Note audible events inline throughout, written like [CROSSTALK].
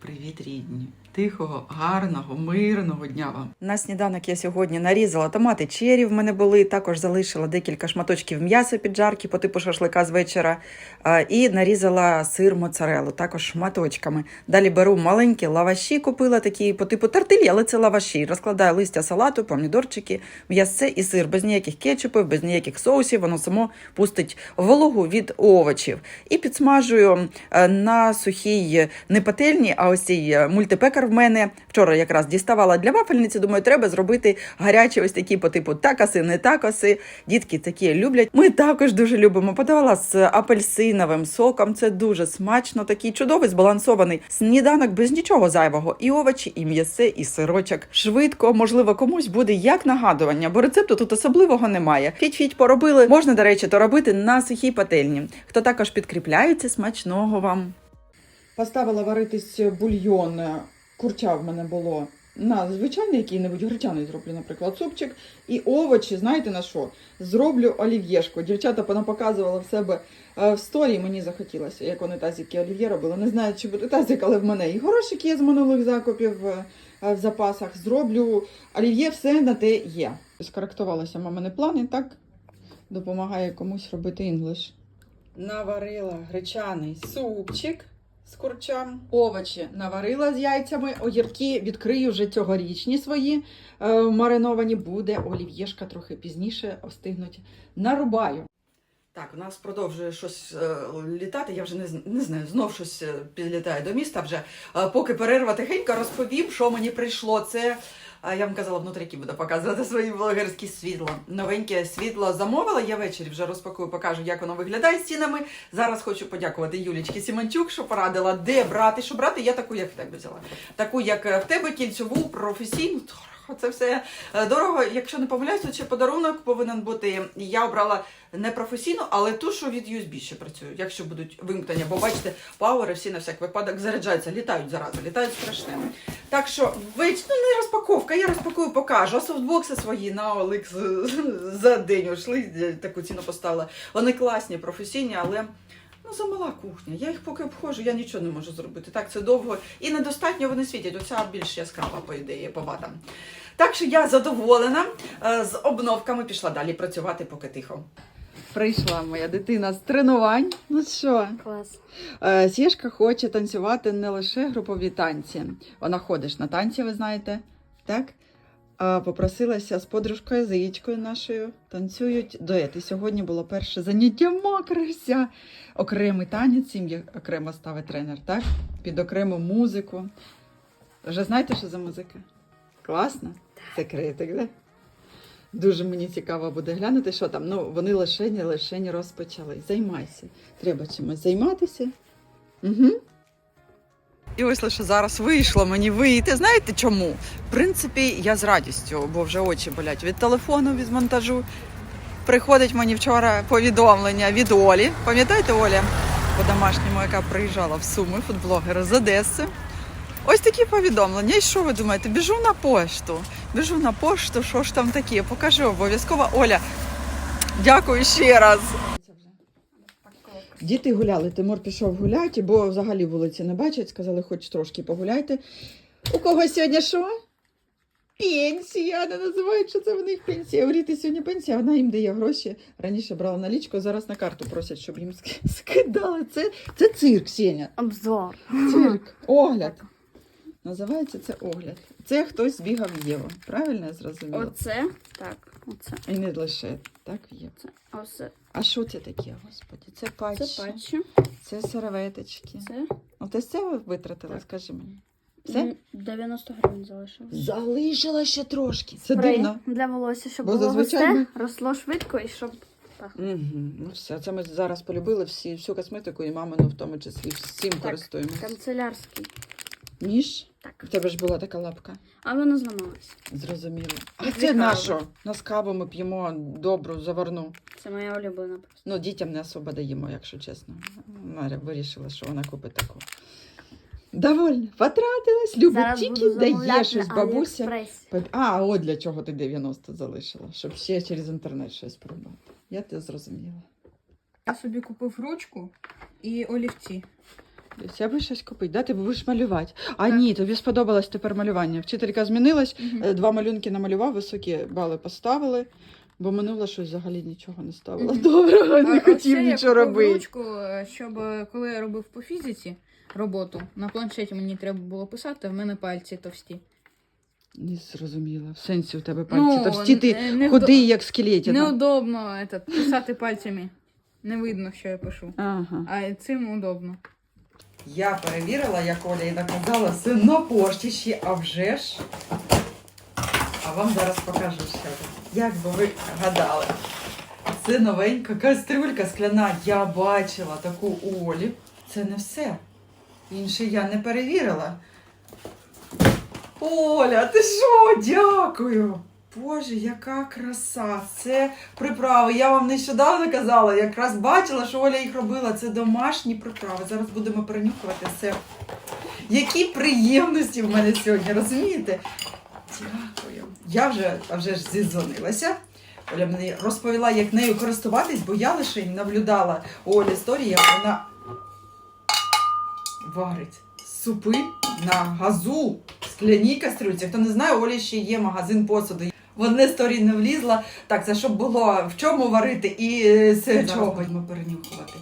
Привіт, рідні! Тихого, гарного, мирного дня вам. На сніданок я сьогодні нарізала томати чері. В мене були. Також залишила декілька шматочків м'яса під жарки по типу шашлика з вечора. І нарізала сир моцарелу, також шматочками. Далі беру маленькі лаваші, купила такі по типу тартилі, але це лаваші. Розкладаю листя салату, помідорчики, м'ясце і сир без ніяких кетчупів, без ніяких соусів. Воно само пустить вологу від овочів. І підсмажую е, на сухій не пательні, а ось цей е, мультипекар в мене. Вчора якраз діставала для вафельниці. Думаю, треба зробити гарячі ось такі по типу такаси, не такаси. Дітки такі люблять. Ми також дуже любимо. Подавала з апельсиновим соком. Це дуже смачно, такий чудовий збалансований сніданок без нічого зайвого. І овочі, і м'ясе, і сирочок. Швидко, можливо, комусь буде як нагадування, бо рецепту тут особливого немає. Фіть-фіть поробили. Можна, до речі, то робити на сухій пательні. Хто також підкріпляється, смачного вам. Поставила варитись бульйон. Курча в мене було на звичайний який-небудь гречаний зроблю, наприклад, супчик. І овочі, знаєте на що? Зроблю олів'єшку. Дівчата понаповказували в себе е, в сторі. Мені захотілося, як вони тазики олів'є робили. Не знаю, чи буде тазик, але в мене і горошик є з минулих закупів е, е, в запасах. Зроблю олів'є, все на те є. Скоректувалися мамини плани, так? Допомагає комусь робити інглиш. Наварила гречаний супчик з курчам. Овочі наварила з яйцями, огірки відкрию вже цьогорічні свої е, мариновані. Буде олів'єшка трохи пізніше остигнуть. Нарубаю. Так, у нас продовжує щось е, літати. Я вже не, не знаю, знов щось е, підлітає до міста. Вже Е, поки перерва тихенько розповім, що мені прийшло. Це я вам казала, внутріки буду показувати свої блогерські світло. Новеньке світло замовила. Я ввечері вже розпакую, покажу, як воно виглядає стінами. Зараз хочу подякувати Юлічці Сіманчук, що порадила, де брати, що брати. Я таку, як в тебе взяла. Таку, як е, в тебе, кільцеву, професійну. Це все е, дорого. Якщо не помиляюся, чи подарунок повинен бути. Я обрала не професійну, але ту, що від USB ще працює, якщо будуть вимкнення. Бо бачите, пауери всі на всяк випадок заряджаються, літають зараза, літають страшне. Так що вич... ну, не розпаковка, я розпакую, покажу. А софтбокси свої на OLX за день ушли, таку ціну поставила. Вони класні, професійні, але. Ну, замала кухня. Я їх поки обходжу, я нічого не можу зробити. Так, це довго і недостатньо вони світять. Оця більш яскрава, по ідеї, по ватам. Так що я задоволена е, з обновками пішла далі працювати, поки тихо. Прийшла моя дитина з тренувань. Ну що, Клас. Е, Сєшка хоче танцювати не лише групові танці. Вона ходиш на танці, ви знаєте, так? А попросилася з подружкою Заїчкою нашою. Танцюють дует. І сьогодні було перше заняття мокрася. Окремий танець, сім'ї окремо ставить тренер, так? Під окрему музику. Вже знаєте, що за музика? Класно? Секретик, да? Дуже мені цікаво буде глянути, що там. Ну, вони лишені, лишені розпочали. Займайся. Треба чимось займатися. Угу. І ось лише зараз вийшло мені вийти. Знаєте чому? В принципі, я з радістю, бо вже очі болять від телефону, від монтажу. Приходить мені вчора повідомлення від Олі. Пам'ятаєте, Оля по-домашньому, яка приїжджала в Суми, фудблогер з Одеси. Ось такі повідомлення. І що ви думаєте? Біжу на пошту. Біжу на пошту, що ж там таке? Покажу обов'язково. Оля, дякую ще раз. Діти гуляли. Тимур пішов гуляти, бо взагалі вулиці не бачать. Сказали, хоч трошки погуляйте. У кого сьогодні що? Пенсія. Не називають, що це в них пенсія. Говорити сьогодні пенсія, вона їм дає гроші. Раніше брала налічку, зараз на карту просять, щоб їм [LAUGHS] скидали. Це, це цирк, Сеня. Обзор. Цирк. [LAUGHS] Огляд. Називається це огляд. Це хтось збігав в Єву. Правильно я зрозуміла? Оце. Так, оце. І не лише так Єву. Це. Оце. А що це таке, господі? Це патчі, Це патчі. це серветочки. Це. От ось це ви витратила, Так. скажи мені. Все? 90 гривень залишилось. Залишила ще трошки. Це Спрей дивно. для волосся, щоб Бо було зазвичай густе, росло швидко і щоб пахло. Угу. Ну все, це ми зараз полюбили всі, всю косметику і мамину в тому числі. Всім Так. користуємося. Канцелярський. Ніж? Так. В тебе ж була така лапка. А воно зламалось. Зрозуміло. А І це на що? На з ми п'ємо добру, заварну. Це моя улюблена просто. Ну, дітям не особо даємо, якщо чесно. Маря вирішила, що вона купить таку. Довольна. Потратилась, любить Зараз тільки буду дає замовляти щось на бабуся. Аліекспресі. А, от для чого ти 90 залишила, щоб ще через інтернет щось придбати. Я тебе зрозуміла. Я собі купив ручку і олівці. Треба щось купити, да? Ти будеш малювати. А ні, тобі сподобалось тепер малювання. Вчителька змінилась, е, два малюнки намалював, високі бали поставили, бо минуло щось взагалі нічого не ставила. Мгм. Доброго, не хотів нічого робити. ручку, е, щоб е, коли я робив по фізиці роботу, на планшеті мені треба було писати, а в мене пальці товсті. Не зрозуміла. В сенсі у тебе пальці Ну, товсті, ти не- не худий, як скелетіна. Неудобно этот, писати пальцями. Не видно, що я пишу. Ага. А цим удобно. Я перевірила, як Оля і наказала, все на пошті ще, а вже ж. А вам зараз покажу ще. Як би ви гадали. Це новенька кастрюлька скляна. Я бачила таку у Олі. Це не все. Інше я не перевірила. Оля, ти що? Дякую! Боже, яка краса! Це приправи. Я вам нещодавно казала, якраз бачила, що Оля їх робила. Це домашні приправи. Зараз будемо перенюхувати все. Які приємності в мене сьогодні, розумієте? Дякую. Я вже, а вже ж зізвонилася. Оля мені розповіла, як нею користуватись, бо я лише наблюдала у Олі історії, як вона варить супи на газу скляній кастрюльці. Хто не знає, Олі ще є магазин посуду. В одне сторі не влізла. Так, це щоб було в чому варити і е, це чого будемо перенюхувати.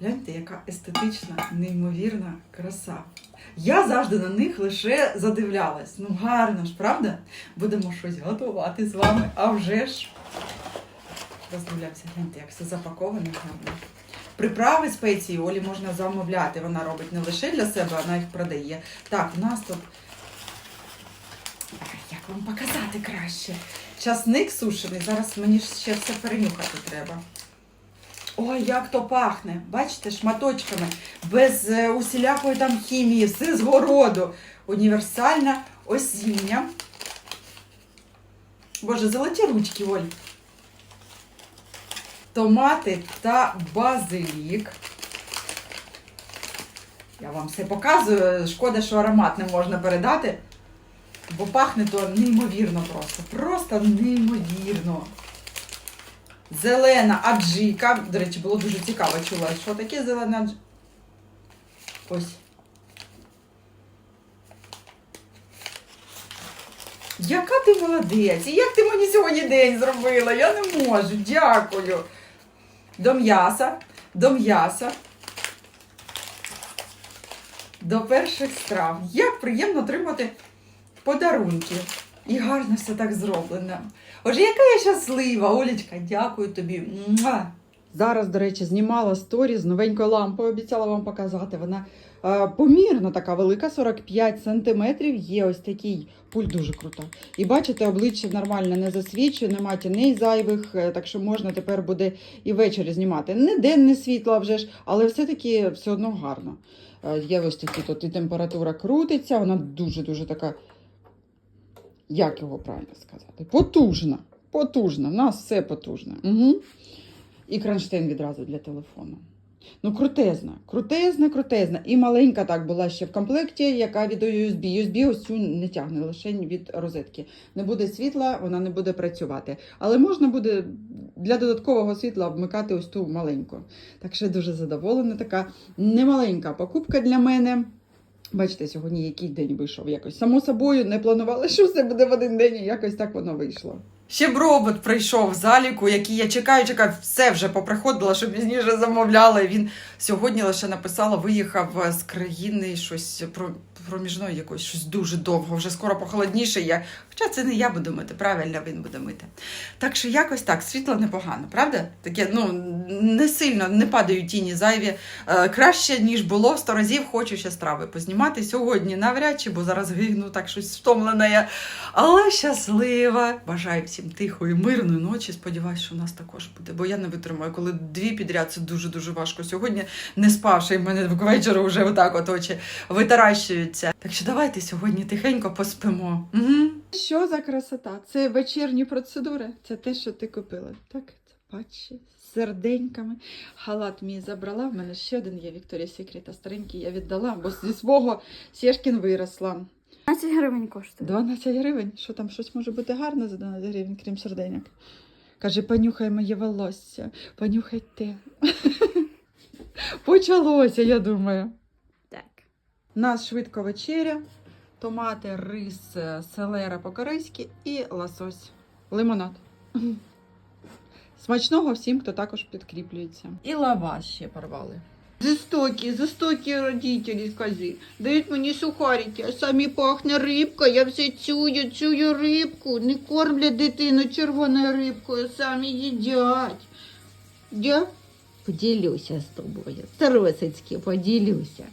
Гляньте, яка естетична, неймовірна краса. Я завжди на них лише задивлялась. Ну гарно ж, правда? Будемо щось готувати з вами, а вже ж. Роздивлявся, гляньте, як все запаковано гарно. Приправи спеції Олі можна замовляти. Вона робить не лише для себе, вона їх продає. Так, у нас тут. Як вам показати краще? Часник сушений. Зараз мені ще все перенюхати треба. Ой, як то пахне! Бачите, шматочками, без е, усілякої там хімії, все з городу. Універсальне осіння. Боже, золоті ручки, Оль. Томати та базилік. Я вам все показую. Шкода, що аромат не можна передати. Бо пахне то неймовірно просто. Просто неймовірно. Зелена аджика. До речі, було дуже цікаво чула, що таке зелена аджика. Ось. Яка ти молодець! І як ти мені сьогодні день зробила? Я не можу. Дякую. До м'яса. До м'яса. До перших страв. Як приємно отримати подарунки. І гарно все так зроблено. Отже, яка я щаслива, Олічка, дякую тобі. Муа! Зараз, до речі, знімала сторі з новенькою лампою, обіцяла вам показати. Вона е, помірно така велика, 45 сантиметрів. Є ось такий пульт дуже крута. І бачите, обличчя нормально не засвічує, нема тіней зайвих, е, так що можна тепер буде і ввечері знімати. Не денне світло вже ж, але все-таки все одно гарно. Е, Є ось такі тут і температура крутиться, вона дуже-дуже така як його правильно сказати? Потужна. Потужна. В нас все потужне. Угу. І кронштейн відразу для телефону. Ну, крутезна, крутезна, крутезна. І маленька так була ще в комплекті, яка від USB. USB ось цю не тягне, лише від розетки. Не буде світла, вона не буде працювати. Але можна буде для додаткового світла вмикати ось ту маленьку. Так що дуже задоволена. Така немаленька покупка для мене. Бачите, сьогодні який день вийшов якось. Само собою не планувала, [LAUGHS] що все буде в один день, і якось так воно вийшло. Ще б робот прийшов заліку, який я чекаю, чекаю, все вже поприходила, що пізніше замовляла. Він сьогодні лише написала, виїхав з країни щось про. Проміжної якось щось дуже довго, вже скоро похолодніше. Я... Хоча це не я буду мити, правильно він буде мити. Так що якось так, світло непогано, правда? Таке, ну, не сильно, не падають тіні зайві. Е, краще, ніж було, сто разів хочу ще страви познімати сьогодні навряд чи, бо зараз гигну так щось втомлена я. Але щаслива. Бажаю всім тихої, мирної ночі. Сподіваюсь, що у нас також буде. Бо я не витримаю, коли дві підряд це дуже-дуже важко. Сьогодні не спавши, і мене ввечері вже отак от очі витаращуються. Так що давайте сьогодні тихенько поспимо. Угу. Що за красота? Це вечірні процедури. Це те, що ти купила. Так, це патчі з серденьками. Халат мій забрала. В мене ще один є Вікторія Секрета. Старенький я віддала, бо зі свого Сєшкін виросла. 15 гривень коштує. 12 гривень. Що там щось може бути гарне за 12 гривень, крім серденьок? Каже, понюхай моє волосся, понюхай те. [LAUGHS] Почалося, я думаю. Так. Нас швидко вечеря, томати, рис, е, селера по-корейськи і лосось. Лимонад. Смачного всім, хто також підкріплюється. І лаваш ще порвали. Жестокі, жестокі родителі, скажи. Дають мені сухарики, а самі пахне рибка. Я все чую, чую рибку. Не кормлять дитину червоною рибкою, самі їдять. Я поділюся з тобою. Тросицьки поділюся.